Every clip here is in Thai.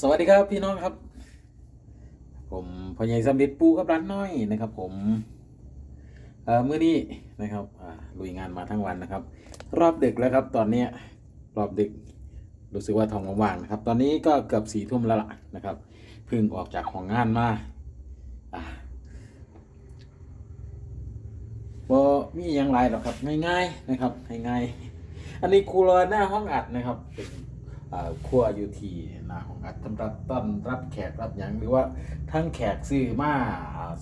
สวัสดีครับพี่น้องครับ ผมพอใหญ่สำลิดปูกับร้านน้อยนะครับ ผมเอ่อมื้อนี้นะครับลุยงานมาทั้งวันนะครับ รอบดึกแล้วครับ ตอนนี้รอบดึกรู้สึกว่าท้องว่างๆนะครับ ตอนนี้ก็เกือบสี่ทุ่มแล้วล่ะนะครับเพิ่งออกจากห้องงานมาบ่มีอหยังไรหรอกครับ ง่ายๆนะครับง่ายๆอันนี้ครูรอหน้าห้องอัดนะครับเป็น อ่าครัวอยู่ที่นาของอัดสำรับต้อนรับแขกรับยังหรือว่าทั้งแขกซื้อมา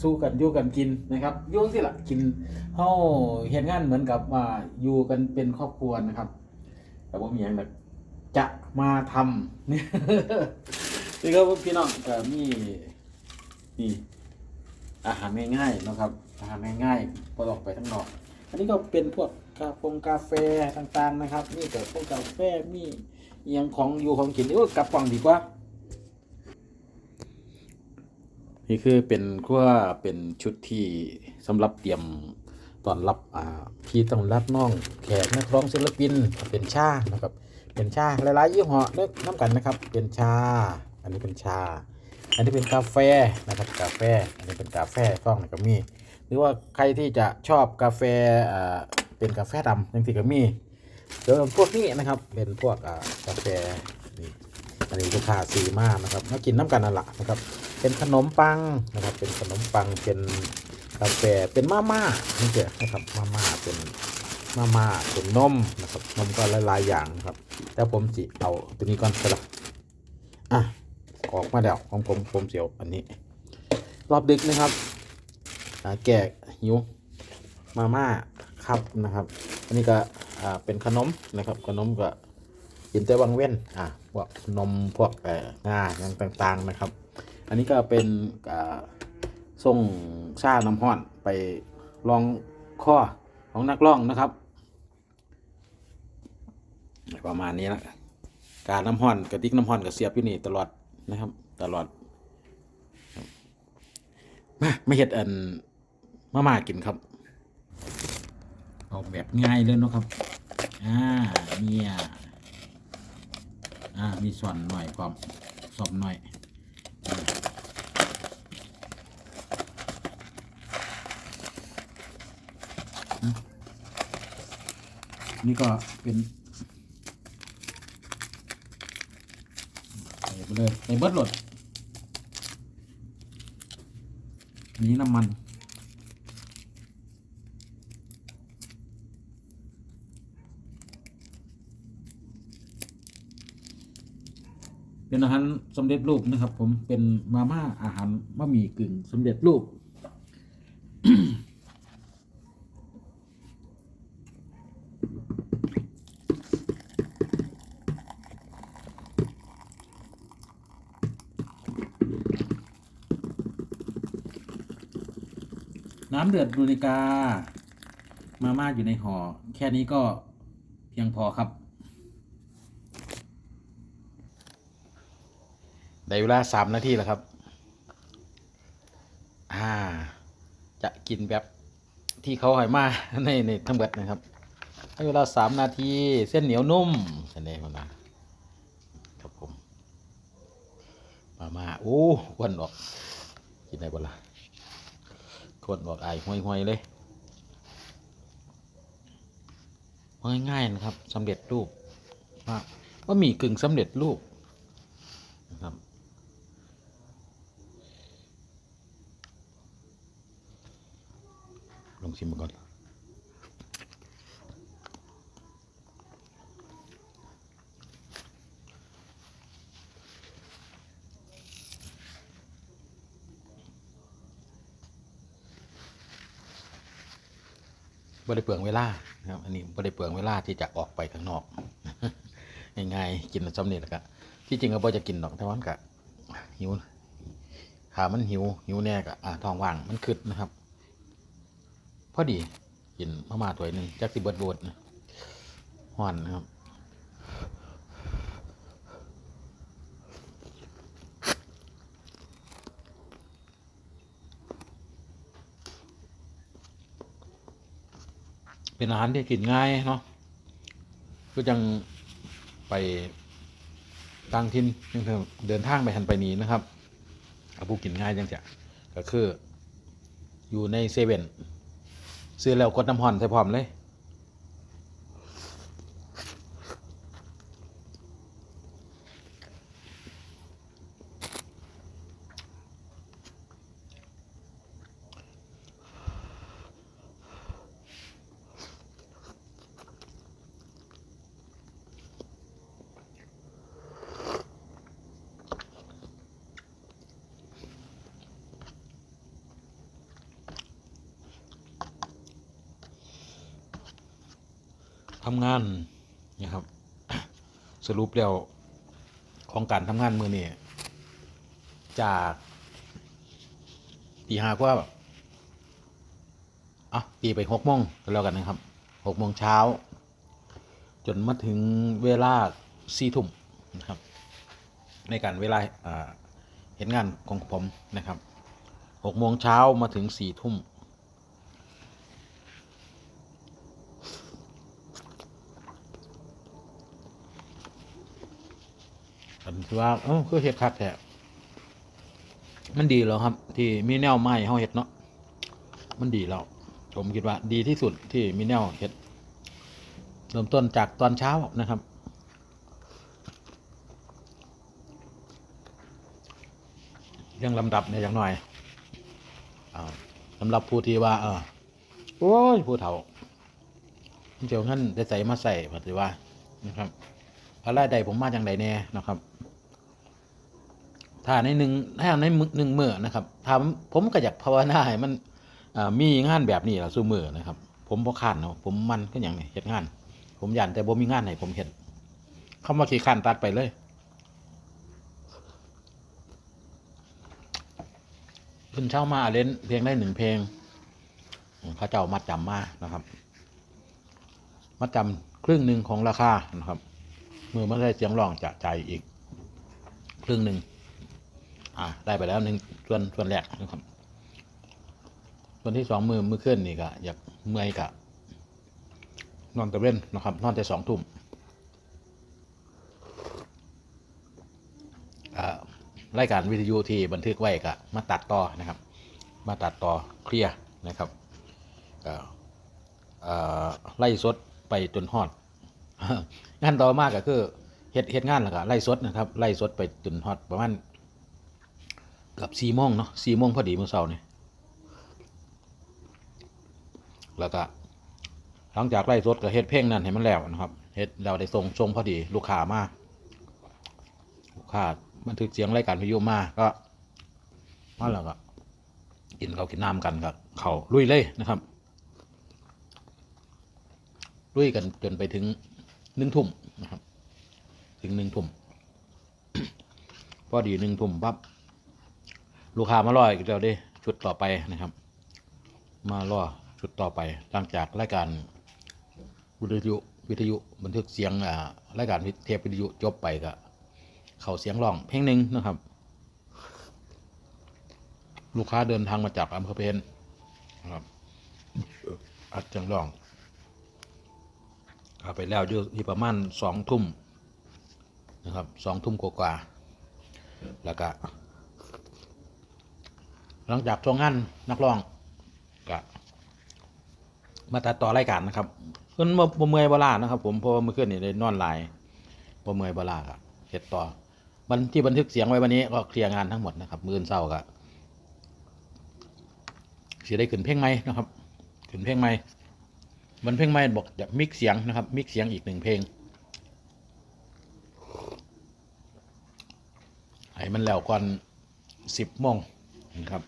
สู้กันยู่กันกินนะครับยุ่งสิละกินเฮาเฮ็ดงานเหมือนกับว่าอยู่กันเป็นครอบครัวนะครับ แต่ว่ามีอย่างแบบจะมาทำนี่นี่ครับพี่น้องก็มีนี่อาหารง่ายๆนะครับอาหารง่ายๆพอออกไปทั้งนอก อันนี้ก็เป็นพวกกาแฟกาแฟต่างๆนะครับ นี่เกิดพวกกาแฟมี ยังของอยู่ของกินนี่ก็กลับกล่องดีกว่า นี่คือเป็นขั้วเป็นชุดที่สำหรับเตรียมตอนรับอ่าพี่ต้องรับน้องแขกนักร้องศิลปินเป็นชานะครับ เป็นชาหลายๆยี่ห้อเลือกน้ำกันนะครับ เป็นชา อันนี้เป็นชา อันนี้เป็นกาแฟนะครับกาแฟ อันนี้เป็นกาแฟต้องก็มีหรือว่าใครที่จะชอบกาแฟอ่าเป็นกาแฟดำยังที่ก็มี เดี๋ยวพวกนี้นะครับเป็นพวกกาแฟนี่อันนี้ลูกค้าซีมากนะครับมากินน้ำกันนั่นแหละนะครับ เป็นขนมปังนะครับ เป็นขนมปังเป็นกาแฟเป็นมาม่านี่เจ้นะครับมาม่าเป็นมาม่าเป็นนมนะครับนมก็หลายๆอย่างครับแต่ผมจิเอาตัวนี้ก่อนก็แล้วอะออกมาแล้วของผมผมเสียวอันนี้ รอบดึกนะครับแก่หิวมาม่าครับนะครับ อันนี้ก็ อ่าเป็นขนมนะครับขนมก็กินแต่วังเว้นอ่าพวกนมพวกเอ่องาอย่างต่างๆนะครับ อันนี้ก็เป็นอ่าส่งชาน้ำห้อนไปลองข้อของนักร้องนะครับ ประมาณนี้ละการน้ำห้อนกระติกน้ำห้อนกับเสียบอยู่นี่ตลอดนะครับ ตลอดมาไม่เห็ดอันมาม่ากินครับ ออกแบบง่ายเลยนะครับ อ่าเนี่ย อ่า มีส่วนหน่อยความสอบหน่อยนี่ก็เป็นใส่ไปเลยใส่เบิร์ดหลดนนี้น้ำมัน เป็นอาหารสำเร็จรูปนะครับ ผมเป็นมาม่าอาหารบะหมี่กึ่งสำเร็จรูปน้ำเดือดดูนิกา มาม่าอยู่ในห่อ แค่นี้ก็เพียงพอครับ ได้เวลาสามนาทีแล้วครับ อ่า จะกินแบบที่เขาให้มาในในทั้งเบิดนะครับให้เวลาสามนาทีเส้นเหนียวนุ่มเสนเองมันนะครับผม มามาโอ้ควันออก กินได้บ่ละคนบอกไอ้ห่วยๆเลยง่ายๆนะครับสำเร็จรูปว่าว่ามีกึ่งสำเร็จรูปนะครับ ลองชิมก่อนบ่ได้เปลืองเวลานะครับ อันนี้บ่ได้เปลืองเวลาที่จะออกไปข้างนอกง่ายๆกินสำเร็จแล้วก็ที่จริงก็บ่จะกินดอกแต่ว่ามันก็หิวขามันหิวหิวแน่ก็อ่าท้องว่างมันขึ้นนะครับ อดีกินมาม่าถ้วยหนึ่งจักสิเบิดโบดนะฮ้อนนะครับเป็นอาหารที่กินง่ายเนาะก็ยังไปต่างถิ่นยังเดินทางไปหันไปนี้นะครับอาผู้กินง่ายจังเสียก็คืออยู่ในเซเว่น ซื้อแล้วกดน้ำห่อนใส่พร้อมเลย ทำงานนะครับ สรุปแล้วของการทำงานมือนี่จากตีห้ากว่าอะตีไปหกโมงก็แล้วกันนะครับหกโมงเช้า จนมาถึงเวลาสี่ทุ่มนะครับ ในการเวลาเห็นงานของผมนะครับหกโมงเช้ามาถึงสี่ทุ่ม อันที่ว่าเออคือเห็ดคักแท้มันดีแล้วครับ ที่มีแนวไม้เฮาเห็ดเนาะมันดีแล้ว ผมคิดว่า ดีที่สุดที่มีแนวเห็ดเริ่มต้นจากตอนเช้านะครับเรื่องลำดับเนี่ยอย่างหน่อยอสำหรับผู้ที่ว่า เออโอ้ยผู้เฒ่าเดี๋ยวงั้นได้ใส่มาใส่ปฏิว่านะครับ อะไรใดผมมาจังใดแน่นะครับ ถ้าในหนึ่งถ้าในหนึ่งมือนะครับถ้าผมก็อยากภาวนาให้มันมีงานแบบนี้ละสู้มือนะครับ ผมบ่ขานเนาะผมมันก็อย่างนี้เฮ็ดงาน ผมยันแต่บ่มีงานให้ผมเฮ็ดคำว่าขี้ขันตัดไปเลยขึ้นเช่ามาเล่นเพลงได้หนึ่งเพลงพระเจ้ามัดจำมานะครับ มัดจำครึ่งหนึ่งของราคานะครับ มือไม่ได้เสียงร้องจะจ่ายอีกครึ่งหนึ่งอ่าได้ไปแล้วหนึ่งส่วนส่วนแรกนะครับส่วนที่สองมือมือขึ้นนี่ก็อยากเมื่อยกะนอนตะเว้นนะครับ นอนแต่สองทุ่มอ่ารายการวิทยุที่บันทึกไว้ก็มาตัดต่อนะครับ มาตัดต่อเคลียร์นะครับไล่สดไปจนฮอด งานต่อมากก็คือเฮ็ดเฮ็ดงานแล้วก็ไล่สดนะครับไล่สดไปจนฮอดประมาณเกือบสี่โมงเนาะสี่โมงพอดีเมื่อเช้านี่แล้วก็หลังจากไล่สดก็เฮ็ดเพลงนั้นให้มันแล้วนะครับเฮ็ดเราได้ส่งส่งพอดีลูกค้ามาลูกค้าบันทึกเสียงรายการวิทยุมาก็มาแล้วก็กินเขากินน้ำกันก็เขาลุยเลยนะครับลุยกันจนไปถึง หนึ่งทุ่มนะครับ ถึงหนึ่งทุ่มพอดีหนึ่งทุ่มปั๊บลูกค้ามารออีกแล้วด้ชุดต่อไปนะครับ มารอชุดต่อไปหลังจากรายการวิทยุวิทยุบันทึกเสียงอ่ารายการเทปวิทยุจบไปก็เขาเสียงร้องเพลงหนึ่งนะครับ ลูกค้าเดินทางมาจากอำเภอเพนนะครับอัดจังร้อง เอาไปแล้วอยู่ที่ประมาณสองทุ่มนะครับสองทุ่มกว่าๆแล้วก็หลังจากช่วงงานนักร้องก็มาตัดต่อรายการนะครับเพิ่นบ่บ่เมื่อยบ่ลานะครับ ผมเพราะว่าเมื่อคืนนี่ได้นอนหลายบ่เมื่อยบ่ลาก็เฮ็ดต่อบันที่บันทึกเสียงไว้วันนี้ก็เคลียร์งานทั้งหมดนะครับมื้ออนเช้าก็สิได้ขึ้นเพลงใหม่นะครับขึ้นเพลงใหม่ มันเพลงไม่บอกจะมิกเสียงนะครับ มิกเสียงอีกหนึ่งเพลงให้มันแล้วก่อนสิบโมงนะครับ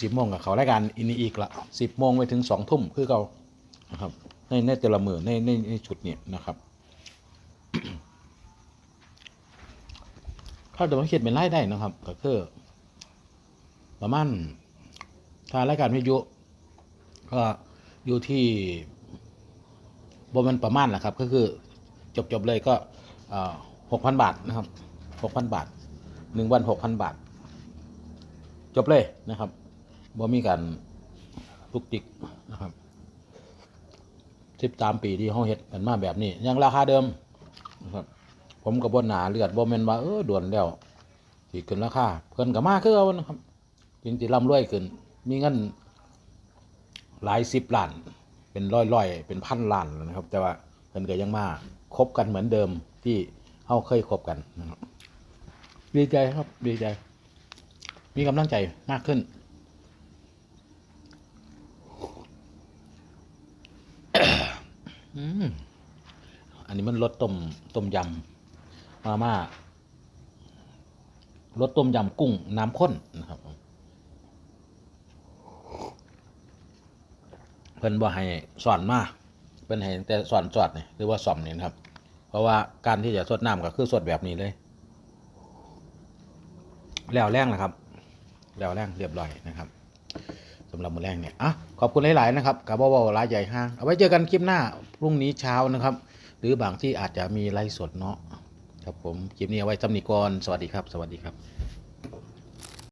สิบโมงกับเขารายการอินนี้อีกละสิบโมงไปถึงสองทุ่มคือเขานะครับในในแต่ละมือในในในชุดเนี้นะครับถ้าเดี๋ยวมาเขียนเป็นรายได้นะครับ ก็คือประมาณถ้ารายการวิทยุก็อยู่ที่ บมันประมาณแหละครับ ก็คือจบจบๆเลยก็หกพันบาทนะครับหกพันบาทหนึ่งวันหกพันบาท จบเลยนะครับบ่มีการทุกติกนะครับสิบสามปีที่เขาเฮ็ดกันมาแบบนี้ ยังราคาเดิมนะครับผมก็บ่หนาเลือดบ่แม่นว่าเออด่วนแล้วสิขึ้นราคาเพิ่นก็มาคือเอานะครับ จริงสิร่ำรวยขึ้น มีเงินหลายสิบล้าน เป็นร้อยๆเป็นพันล้านแล้วนะครับ แต่ว่าเพิ่นก็ยังมาคบกันเหมือนเดิมที่เฮาเคยคบกันนะครับดีใจครับดีใจ มีกำลังใจมากขึ้นอันนี้มันรสต้มต้มยำมาม่ารสต้มยำกุ้งน้ำข้นนะครับ เพิ่นบ่ให้สอนมาเพิ่นให้แต่สอนจอดนี่หรือว่าสอมนี่นะครับ เพราะว่าการที่จะสดน้ำก็คือสดแบบนี้เลย แล้วแรงนะครับ แล้วแรงเรียบร้อยนะครับสำหรับมือแรงเนี่ยอะขอบคุณหลาย ๆ นะครับกับว่าๆรายใหญ่ห้างเอาไว้เจอกันคลิปหน้าพรุ่งนี้เช้านะครับ หรือบางที่อาจจะมีไลฟ์สดเนาะครับผมคลิปนี้เอาไว้จำนีก่อนสวัสดีครับ สวัสดีครับ